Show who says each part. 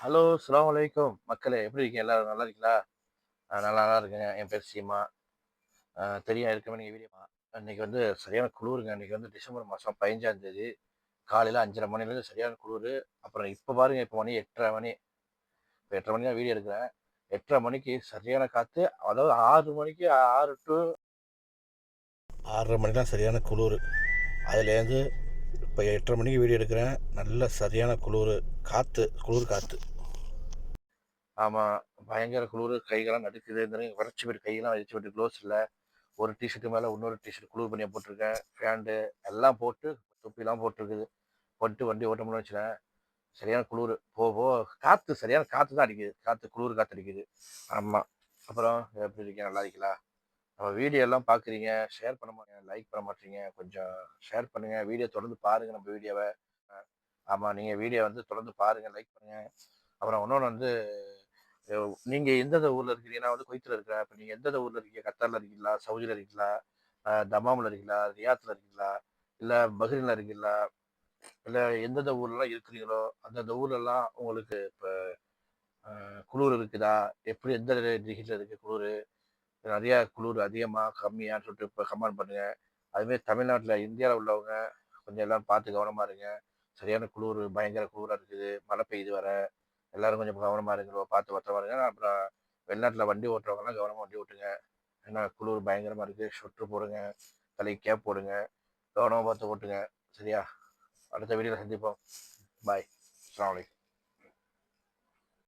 Speaker 1: Hello சலாம் வலைக்கம் மக்களே எப்படி இருக்கீங்க? எல்லாரும் நல்லா இருக்கீங்களா? நல்லா நல்லா இருக்கேன் என் பேர் சீமா. தெரியா இருக்கமே நீங்கள் வீடியோ இன்னைக்கு வந்து சரியான குளிருங்க. இன்னைக்கு வந்து டிசம்பர் மாதம் பதினஞ்சாம் தேதி. காலையில் அஞ்சரை மணிலேருந்து சரியான குளிர். அப்புறம் இப்போ பாருங்க இப்போ மணி எட்டரை மணி. இப்போ எட்டரை மணி தான் வீடியோ எடுக்கிறேன். எட்டரை மணிக்கு சரியான காற்று அதாவது ஆறு மணிக்கு ஆறு டு ஆறரை மணி தான் சரியான குளிர். அதுலேருந்து இப்போ எட்டரை மணிக்கு வீடியோ எடுக்கிறேன். நல்ல சரியான குளிர் காற்று குளிர் காற்று ஆமாம் பயங்கர குளிர் கைகளாம் நடுக்குது. இந்த வறட்சி போயிட்டு கையெல்லாம் வறட்சி போயிட்டு க்ளோஸ் இல்லை. ஒரு டிஷர்ட்டு மேலே இன்னொரு டிஷர்ட் குளிர் பண்ணியாக போட்டிருக்கேன். ஃபேண்டு எல்லாம் போட்டு தொப்பிலாம் போட்டிருக்குது. போட்டு வண்டி ஓட்ட முடியும் வச்சுனேன் சரியான குளிர். போ போ காற்று சரியான காற்று தான் அடிக்குது. காற்று குளிர் காற்று அடிக்குது. ஆமாம் அப்புறம் எப்படி இருக்கேன் நல்லா இருக்கீங்களா? நம்ம வீடியோ எல்லாம் பார்க்குறீங்க ஷேர் பண்ண மாட்டீங்க லைக் பண்ண மாட்டீங்க கொஞ்சம் ஷேர் பண்ணுங்கள் வீடியோ தொடர்ந்து பாருங்கள் நம்ம வீடியோவை ஆமாம் நீங்கள் வீடியோ வந்து தொடர்ந்து பாருங்கள் லைக் பண்ணுங்கள் அப்புறம் இன்னொன்று வந்து நீங்கள் நீங்க எந்தெந்த ஊர்ல இருக்கிறீங்க நான் வந்து குவைத்தில் இருக்கிறேன். இப்போ நீங்க எந்தெந்த ஊர்ல இருக்கீங்க? கத்தாரில் இருக்கீங்களா? சவுதியில் இருக்கீங்களா? தமாமில் இருக்கீங்களா? ரியாத்தில் இருக்கீங்களா? இல்லை பஹ்ரீனில் இருக்கீங்களா? இல்லை எந்தெந்த ஊர்லலாம் இருக்கிறீங்களோ அந்தந்த ஊர்லலாம் உங்களுக்கு இப்போ குளிர் இருக்குதா? எப்படி எந்த டிகிரியில் இருக்குது குளிர்? நிறைய குளிர் அதிகமாக கம்மியான்னு சொல்லிட்டு இப்போ கமெண்ட் பண்ணுங்கள் அதுமாரி தமிழ்நாட்டில் இந்தியாவில் உள்ளவங்க கொஞ்சம் எல்லாம் பார்த்து கவனமாக இருங்க. சரியான குளிர் பயங்கர குளிராக இருக்குது. மழை பெய்யுது வர எல்லாரும் கொஞ்சம் கவனமாக இருங்க. பார்த்து பத்திரமா இருங்க. அப்புறம் வெளிநாட்டில் வண்டி ஓட்டுறவங்கலாம் கவனமாக வண்டி ஓட்டுங்க. ஏன்னா குளிர் பயங்கரமாக இருக்குது ஷொட்ரு போடுங்க. தலைக்கு கேப் போடுங்க. கவனமாக பார்த்து ஓட்டுங்க. சரியா? அடுத்த வீடியோவில் சந்திப்போம். பாய் அலாம் வலைக்கம்